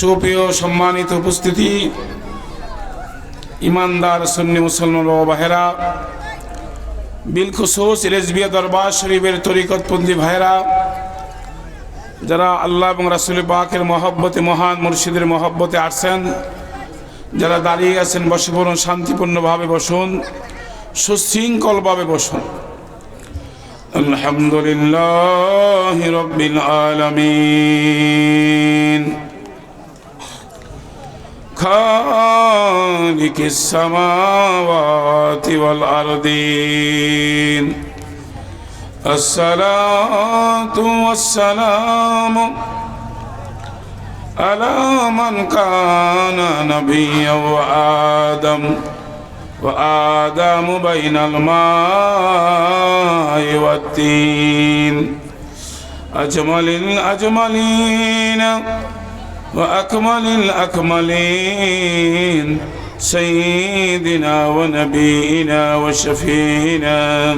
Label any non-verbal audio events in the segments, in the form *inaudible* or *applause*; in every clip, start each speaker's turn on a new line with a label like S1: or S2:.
S1: সুপ্রিয় সম্মানিত উপস্থিতি, ইমানদার সন্নি মুসলমান বাবা ভাইরা বিলখুসুস রেজবিয়া দরবার শরীফের তরিকতপন্থী ভাইরা যারা আল্লাহ এবং রাসুল পাকের মহব্বতে, মহান মুর্শিদের মহব্বতে আসছেন, যারা দাঁড়িয়ে আছেন, বসে শান্তিপূর্ণভাবে বসুন, সুশৃঙ্খলভাবে বসুন। আলহামদুলিল্লাহ রব্বিল আলামিন। خالق السماوات والأرضين. الصلاة والسلام على من كان نبيا وآدم وآدم بين الماء والتين. أجمل الأجملين. وأكمل الأكملين سيدنا ونبينا وشفينا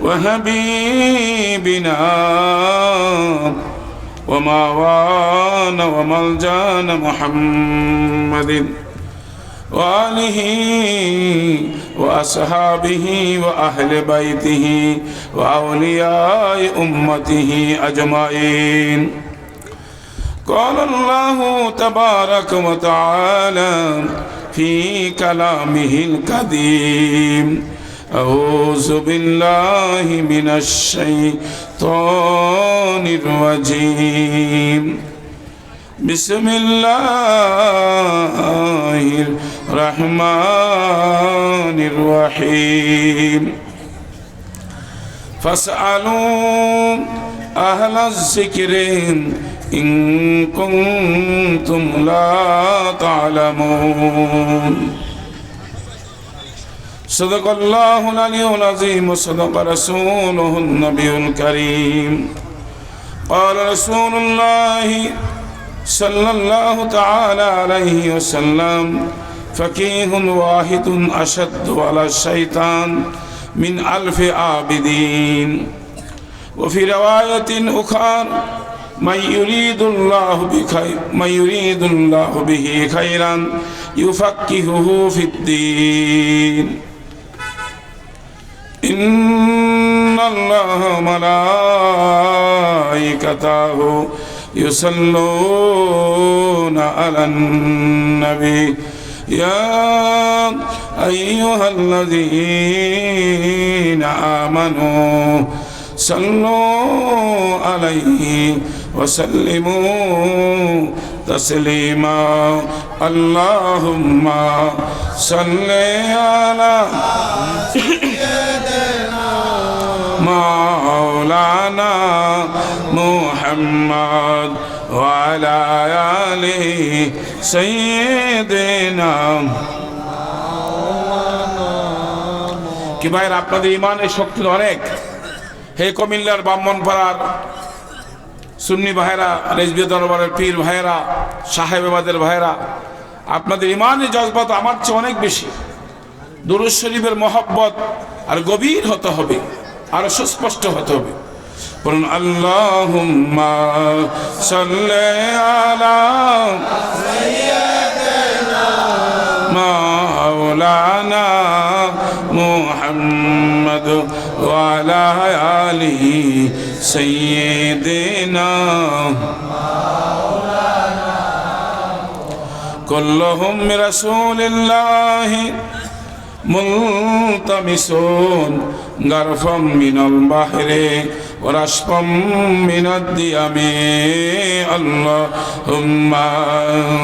S1: وحبيبنا وماوانا وملجأنا محمد وآله وأصحابه وأهل بيته وأولياء أمته أجمعين. قال الله تبارك وتعالى في كلامه القديم أعوذ بالله من الشيطان الرجيم بسم الله الرحمن الرحيم فاسألوا أهل الذكر إن كنتم لا تعلمون صدق الله العلي العظيم وصدق رسوله النبي الكريم قال رسول الله صلى الله تعالى عليه وسلم فقيه واحد أشد على الشيطان من ألف عابدين وفي رواية أخرى من يريد الله بخير من يريد الله به خيرا يفقهه في الدين إن الله ملائكته يصلون على النبي يا أيها الذين آمنوا صلوا عليه وسلموا تسليما اللهم صل على مولانا محمد وعلى آله سيدنا কি ভাইয়ের আপনাদের ইমানের শক্তি তো অনেক হে কমিল্লার ব্রাহ্মণ পাড়ার সুন্নি ভাইরা রেজবি দরবারের পীর ভাইরা সাহেবাবাদের ভাইরা আপনাদের ইমানই জজবাত আমার চেয়ে অনেক বেশি। দুরুজ শরীফের মহব্বত আর গভীর হতে হবে, আর সুস্পষ্ট হতে হবে। বলুন, আল্লাহুম্মা মাওলানা মুহাম্মদ وعلى آله سيدنا كلهم من رسول الله ملتمسون غرفا من البحر ورشفا من الديم اللهم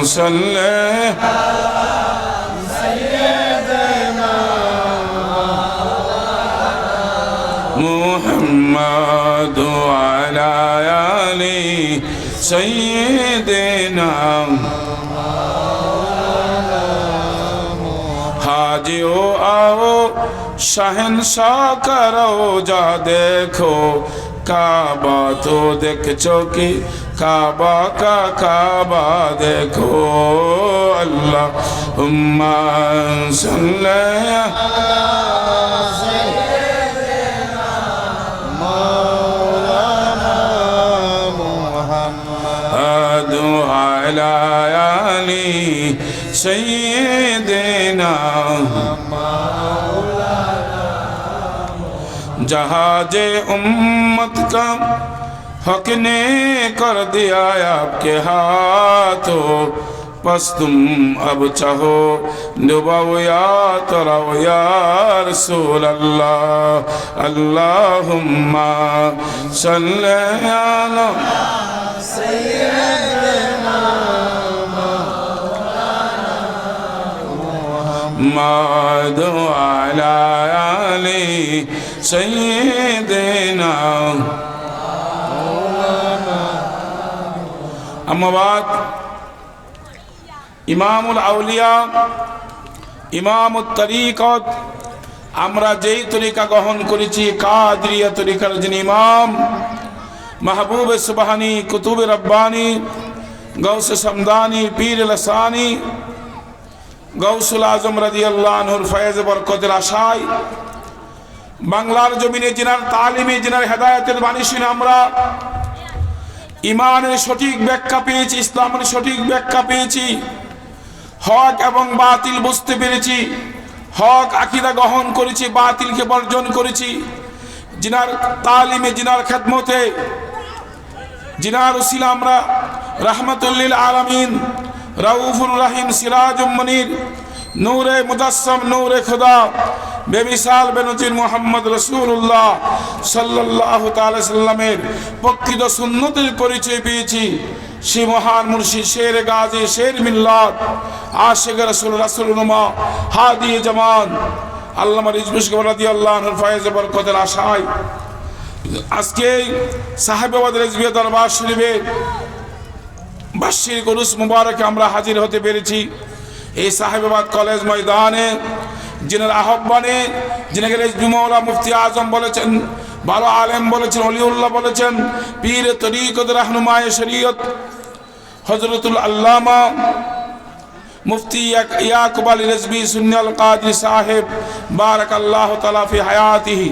S1: صل محمد وعلى آل سيدنا हाजियो आओ शहनशाह करो जा देखो काबा तो देख चौकी काबा का काबा देखो अल्लाह उम्मा
S2: مولانا
S1: सैदेना जहाज़ उम्मत का हक ने कर दिया आपके हाथों। बस तुम अब चाहो डुबाओ या तराओ या रसूल अल्लाह अल्लाहुम्मा सल्लल्लाहु अलैहि محمد وعلى آل سيدنا أما بعد ইমামুল আউলিয়া ইমামুত তরিকত আমরা যেই তরিকা গ্রহণ করেছি কাদরিয়া তরিকার যিনি ইমাম মাহবুব সুবাহানি কুতুব রব্বানি গৌস সমদানি পীর লসানি গৌসুল আজম রাজি আল্লাহর ফয়েজ বরকতের আশায় বাংলার জমিনে জিনার তালিমে জিনার হেদায়তের বাণী শুনে আমরা ইমানের সঠিক ব্যাখ্যা পেয়েছি, ইসলামের সঠিক ব্যাখ্যা পেয়েছি, হক এবং বাতিল বুঝতে পেরেছি, হক আকিদা গ্রহণ করেছি, বাতিলকে বর্জন করেছি জিনার তালিমে জিনার খেদমতে জিনার উসিলা আমরা রহমতুল্লিল আলমিন রাউফুর রাহিম সিরাজ মনির নূরে মুদাসম নূরে খুদা বেবিসাল বেনজির মোহাম্মদ রসুল্লাহ সাল্লাহ সাল্লামের প্রকৃত সুন্নতির পরিচয় পেয়েছি। সে মহান মুর্শি শের গাজী শের মিল্লাত আশেখ রসুল রসুল নুমা হাদি জামান, আল্লামা রিজবুস রাদি আল্লাহ ফয়েজ বরকতের আশায়। আজকে সাহেবাবাদ রেজবিয়া দরবার শরীফে বার্ষিক উরুস মুবারকে আমরা হাজির হতে পেরেছি। এই সাহেবাবাদ কলেজ ময়দানে, যিনার আহ্বানে, যিনাকে মৌলা মুফতি আজম বলেছেন ভালো আলেম বলেছেন, অলিউল্লাহ বলেছেন, পীর তরিকত রাহনুমায় শরীয়ত হজরতুল আল্লামা মুফতি ইয়াকুব আলী রেজবি সুন্নাল কাদি সাহেব বারাক আল্লাহ তালাফি হায়াতিহি।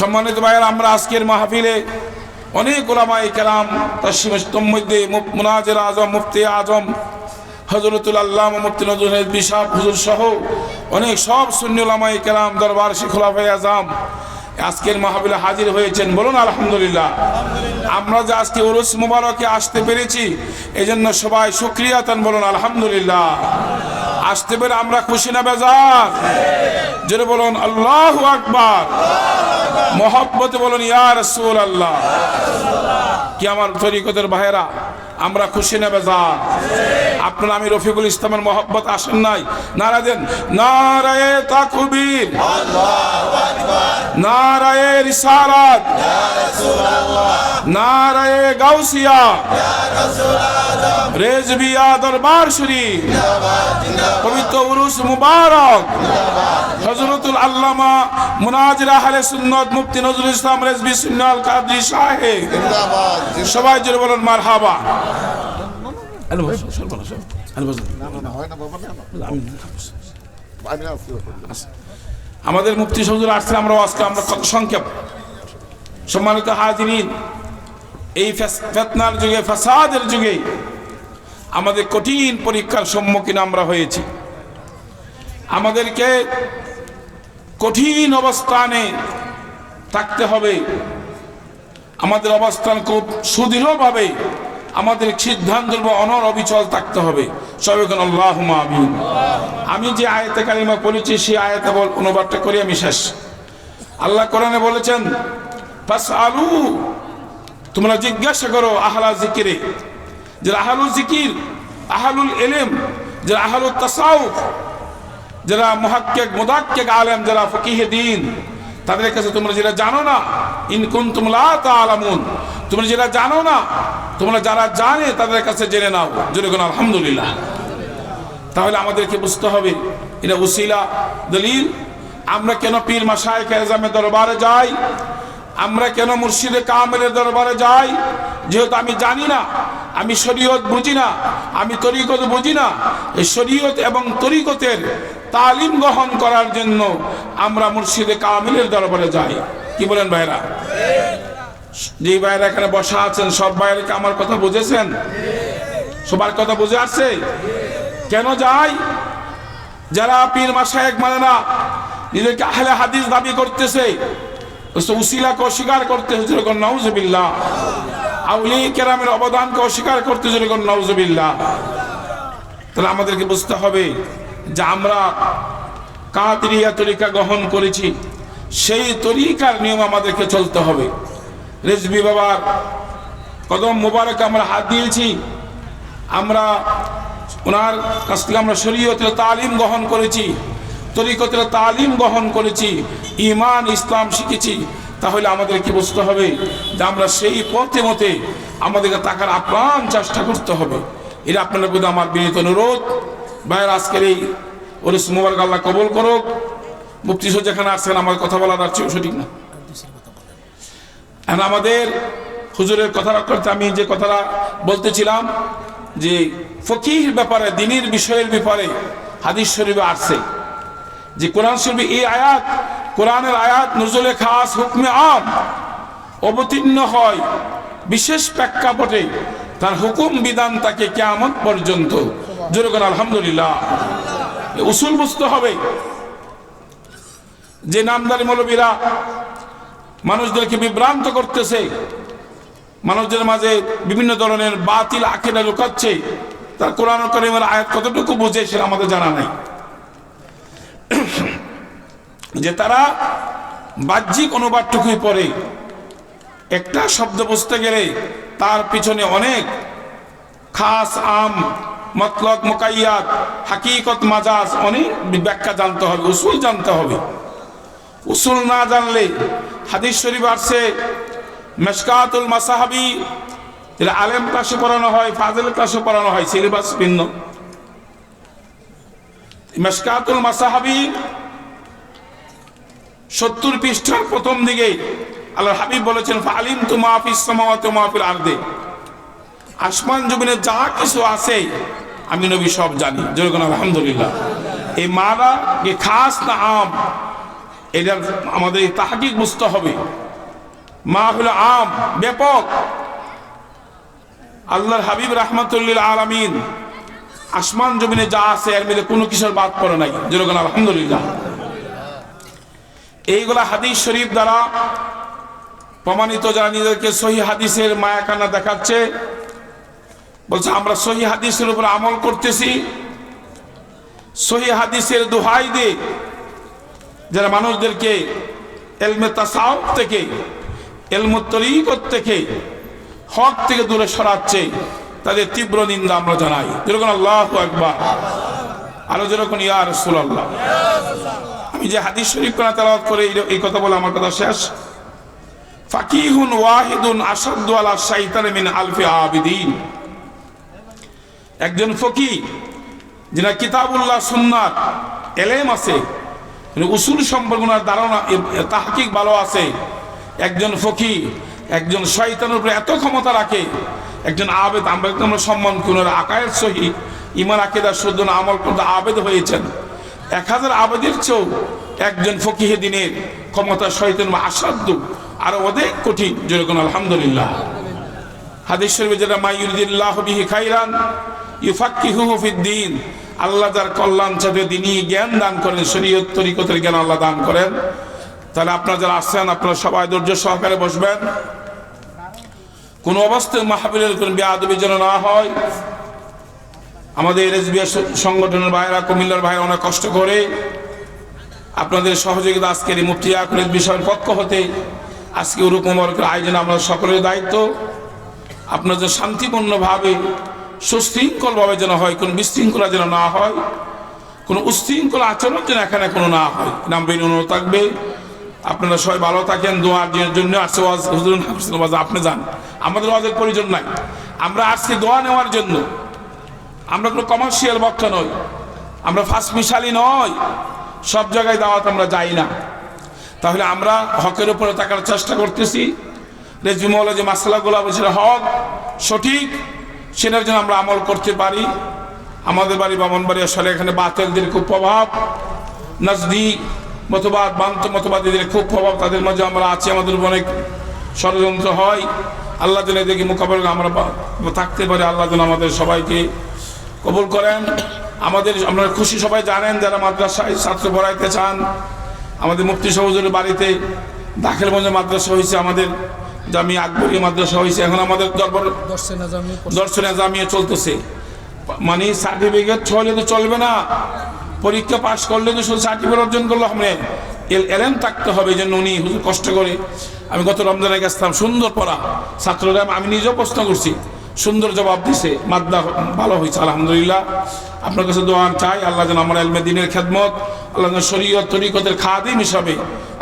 S1: সম্মানিত ভাইয়ের, আমরা আজকের মাহফিলে অনেক ওলামাই কেরাম, তার মধ্যে মুনাজের আজম, মুফতি আজম হজরতুল আল্লাহ মুফতি নজরুল বিশাব হুজুর সহ অনেক সব শূন্য ওলামাই কেরাম, দরবার শিখুলাফাই আজম আজকের মাহবিলে হাজির হয়েছেন। বলুন, আলহামদুলিল্লাহ। আমরা যে আজকে উরুস মুবারকে আসতে পেরেছি, এজন্য সবাই সুক্রিয়া তান বলুন, আলহামদুলিল্লাহ। আসতে পেরে আমরা খুশি না বেজার? যেটা বলুন, আল্লাহ আকবার। মহব্বতে বলুন ইয়ার সোল আল্লাহ কি আমার তরিকতের ভাইয়েরা? আমরা খুশি না বেজার। আপনার আমি রফিকুল ইসলামের মহব্বত আসেন নাই? নারা দেন। নারায়ে তাকুবীর। নারায়ে রিসালাত। নারায়ে গাউসিয়া। রেজবিয়া দরবার শরীফ। পবিত্র উরুস মুবারক। হজরতুল আল্লামা মুনাজির আহলে সুন্নত মুফতি নজরুল ইসলাম রেজবি সুন্নাল কাদরি সাহেব। সবাই জোরে বলুন মারহাবা। হ্যালো হ্যালো আমাদের মুফতি সজুর আসছে আমরা আজকে আমরা কত সংক্ষেপ। সম্মানিত হাজিরিন এই ফেতনার যুগে ফাসাদের যুগে আমাদের কঠিন পরীক্ষার সম্মুখীন আমরা হয়েছি। আমাদেরকে কঠিন অবস্থানে থাকতে হবে। আমাদের অবস্থান খুব সুদৃঢ়ভাবে আমাদের সিদ্ধান্ত অনর অবিচল থাকতে হবে। সবাই আল্লাহ আমিন। আমি যে আয়তে কালিমা পড়েছি, সেই আয়তে বল অনুবাদটা করি আমি শেষ। আল্লাহ কোরআনে বলেছেন ফাস আলু তোমরা জিজ্ঞাসা করো আহলা জিকিরে যে আহালুল জিকির, আহালুল এলেম যারা আহালুল তাসাউফ, যারা মহাক্কেক, মুদাক্কেক আলেম, যারা ফকিহে দিন, তাদের কাছে তোমরা যেটা জানো না ইনকুন তুমলা তা আলামুন তোমরা যেটা জানো না তোমরা যারা জানে, তাদের কাছে জেনে নাও। জোরে কোন আলহামদুলিল্লাহ। তাহলে আমাদেরকে বুঝতে হবে, এটা উসিলা, দলিল। আমরা কেন পীর মাসায় কেজামের দরবারে যাই? আমরা কেন মুর্শিদে কামেলের দরবারে যাই? যেহেতু আমি জানি না, আমি শরীয়ত বুঝি না, আমি তরিকত বুঝি না, এই শরীয়ত এবং তরিকতের তালিম গ্রহণ করার জন্য আমরা মুর্শিদে কামেলের দরবারে যাই। কি বলেন ভাইরা? যে বাইরে এখানে বসা আছেন, সব কি আমার কথা বুঝেছেন? সবার কথা বুঝে আসছে? কেন যায়? যারা পীর মাসায়েক মানে না, নিজেকে আহলে হাদিস দাবি করতেছে। উসিলাকে অস্বীকার করতে হচ্ছে নাউজবিল্লাহ। আউলি কেরামের অবদানকে অস্বীকার করতে হচ্ছে নাউজবিল্লাহ। তাহলে আমাদেরকে বুঝতে হবে যে আমরা কাদরিয়া তরিকা গ্রহণ করেছি, সেই তরিকার নিয়ম আমাদেরকে চলতে হবে। রেজবি বাবার কদম মোবারক আমরা হাত দিয়েছি। আমরা ওনার কাছ থেকে আমরা শরীয়তের তালিম গ্রহণ করেছি, তরিকতের তালিম গ্রহণ করেছি ইমান ইসলাম শিখেছি। তাহলে আমাদেরকে বুঝতে হবে যে আমরা সেই পথে মতে আমাদেরকে তাকার আপ্রাণ চেষ্টা করতে হবে। এটা আপনাদের প্রতি আমার বিনীত অনুরোধ। ভাইয়ের আজকের এই ওরিস মুবারক আল্লাহ কবল করুক। মুক্তি যেখানে আসছেন, আমার কথা বলার আর সঠিক না। এখন আমাদের হুজুরের কথা করতে আমি যে কথাটা বলতেছিলাম যে ফকির ব্যাপারে, দিনের বিষয়ের ব্যাপারে হাদিস শরীফে আসছে যে কোরআন শরীফে এই আয়াত, কোরআনের আয়াত নজরুলে খাস হুকমে আম অবতীর্ণ হয় বিশেষ প্রেক্ষাপটে তার হুকুম বিধান তাকে কেমন পর্যন্ত। যেরকম আলহামদুলিল্লাহ। উসুল বুঝতে হবে। যে নামদারি মৌলবীরা মানুষদেরকে বিভ্রান্ত করতেছে। মানুষদের মাঝে বিভিন্ন ধরনের বাতিল আখেরা লুকাচ্ছে। তার কোরআন করিমের আয়াত কতটুকু বুঝে সেটা আমাদের জানা নাই। *clears throat* যে তারা বাহ্যিক অনুবাদটুকুই পড়ে। একটা শব্দ বুঝতে গেলে তার পিছনে অনেক খাস আম মতলক মোকাইয়াত, হাকিকত, মাজাজ অনেক ব্যাখ্যা জানতে হবে, উসুল জানতে হবে। উসুল না জানলে হাদিস শরীফ আসছে, মেশকাতুল মাসাহাবি এটা আলেম ক্লাসে পড়ানো হয়, ফাজেল ক্লাসে পড়ানো হয় সিলেবাস ভিন্ন। মেশকাতুল মাসাহাবি সত্তর পৃষ্ঠার প্রথম দিকে আল্লাহ হাবিব বলেছেন ফালিম তু মাহফিস সামাওয়াত মাহফিল আরদে। আসমান জমিনে যা কিছু আছে, আমি নবী সব জানি। যেরকম আলহামদুলিল্লাহ। এই মারা খাস না আম? এটা আমাদের তাহাকিক বুঝতে হবে। মা হলো আম, ব্যাপক। আল্লাহর হাবিব রহমতুল্লিল আলমিন আসমান জমিনে যা আছে এর মধ্যে কোনো কিছুর বাদ পড়ে নাই। যেরকম আলহামদুলিল্লাহ। এইগুলা হাদিস শরীফ দ্বারা প্রমাণিত যারা নিজেদেরকে সহি হাদিসের মায়াকানা দেখাচ্ছে, বলছে, আমরা সহি হাদিসের উপর আমল করতেছি। সহি হাদিসের দোহাই দিয়ে যারা মানুষদেরকে এলমে তাসাউ থেকে এলমুত্তরিকত থেকে, হক থেকে দূরে সরাচ্ছে, তাদের তীব্র নিন্দা আমরা জানাই। যেরকম আল্লাহ একবার আরও যেরকম ইয়া রসুল আল্লাহ আমি যে হাদিস শরীফ কোনা তেলাওয়াত করে এই- কথা বলে আমার কথা শেষ। ফাকিহুন ওয়াহিদুন আসাদু আলা শাইতান আলফি আবিদিন। একজন ফকি যিনি কিতাবুল্লাহ সুন্নাত এলেম আছে উসুল সম্পর্কে ওনার ধারণা তাহকিক ভালো আছে। একজন ফকি একজন শয়তানের উপরে এত ক্ষমতা রাখে, একজন আবেদ একদম আমরা সম্মান করি ওনার আকায়ের সহি, ইমান, আকেদার শুদ্ধ আমল করতে আবেদ হয়েছেন। এক হাজার আবেদের চেয়েও একজন ফকিহে দিনের ক্ষমতা শয়তান আসাধ্য আরও অনেক কঠিন। যেরকম আলহামদুলিল্লাহ। হাদিস শরীফে যেটা, মাইয়ুরিদিল্লাহ বিহি খাইরান ইউফাক্কিহুহু ফিদ্দিন। আল্লাহ যার কল্যাণ চাতে দিনই জ্ঞান দান করেন, শরীয়ত তরিকতের জ্ঞান আল্লাহ দান করেন। তাহলে আপনারা যারা আসছেন আপনারা সবাই ধৈর্য সহকারে বসবেন। কোন অবস্থায় মাহাবীরের কোন বেআবি যেন না হয়। আমাদের এসবিআই সংগঠনের ভাইরা কুমিল্লার ভাইরা অনেক কষ্ট করে আপনাদের সহযোগিতা আজকের এই মুফতি আকুলের বিষয়ের পক্ষ হতে আজকে মোবারকের আয়োজনে আমরা সকলের দায়িত্ব। আপনাদের শান্তিপূর্ণভাবে সুশৃঙ্খলভাবে যেন হয়, কোনো বিশৃঙ্খলা যেন না হয়, কোনো উশৃঙ্খল আচরণ যেন এখানে কোনো না হয়। নাম বেরিয়ে অনুরোধ থাকবে। আপনারা সবাই ভালো থাকেন দোয়ার জন্য আসছে ওয়াজ। আপনি যান। আমাদের ওয়াজের প্রয়োজন নাই। আমরা আসছি দোয়া নেওয়ার জন্য। আমরা কোনো কমার্শিয়াল বক্তা নই। আমরা ফার্স্ট মিশালি নয় সব জায়গায় দাওয়াত আমরা যাই না। তাহলে আমরা হকের উপরে তাকার চেষ্টা করতেছি। রেজিমওয়ালা যে মাসালাগুলো সেটা হক সঠিক। সেটার জন্য আমরা আমল করতে পারি। আমাদের বাড়ি বামনবাড়ি আসলে এখানে বাতেলদের খুব প্রভাব। নাজদি মতবাদ, বান্ত মতবাদীদের খুব প্রভাব তাদের মাঝে আমরা আছি। আমাদের অনেক ষড়যন্ত্র হয়। আল্লাহ যেন এদেরকে মোকাবেলা আমরা থাকতে পারি। আল্লাহ যেন আমাদের সবাইকে কবুল করেন। আমাদের আপনারা খুশি সবাই জানেন যারা মাদ্রাসায় ছাত্র পড়াইতে চান। আমাদের মুফতি সহজের বাড়িতে দাখিল মঞ্জে মাদ্রাসা হয়েছে। আমাদের জামি আকবরী মাদ্রাসা হয়েছে। এখন আমাদের দরবার দর্শনে জামিয়ে চলতেছে। মানে সার্টিফিকেট ছলে তো চলবে না। পরীক্ষা পাশ করলে তো শুধু সার্টিফিকেট অর্জন করলে আমরা এল এলেন থাকতে হবে জন্য উনি হুজুর কষ্ট করে। আমি গত রমজানে গেছিলাম সুন্দর পড়া। ছাত্ররা আমি নিজেও প্রশ্ন করছি। সুন্দর জবাব দিছে। মাদ্দা ভালো হয়েছে আলহামদুলিল্লাহ। আপনার কাছে দোয়া চাই আল্লাহ যেন আমার এলমে দিনের খেদমত আল্লাহ যেন শরীয়ত তরিকতের খাদিম হিসাবে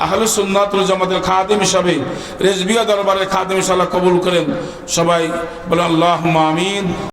S1: আহলে সুন্নাতুল জামাতের খাদিম হিসাবে, রেজবিয়া দরবারের খাদিম আল্লাহ কবুল করেন। সবাই বলে আল্লাহ আমিন।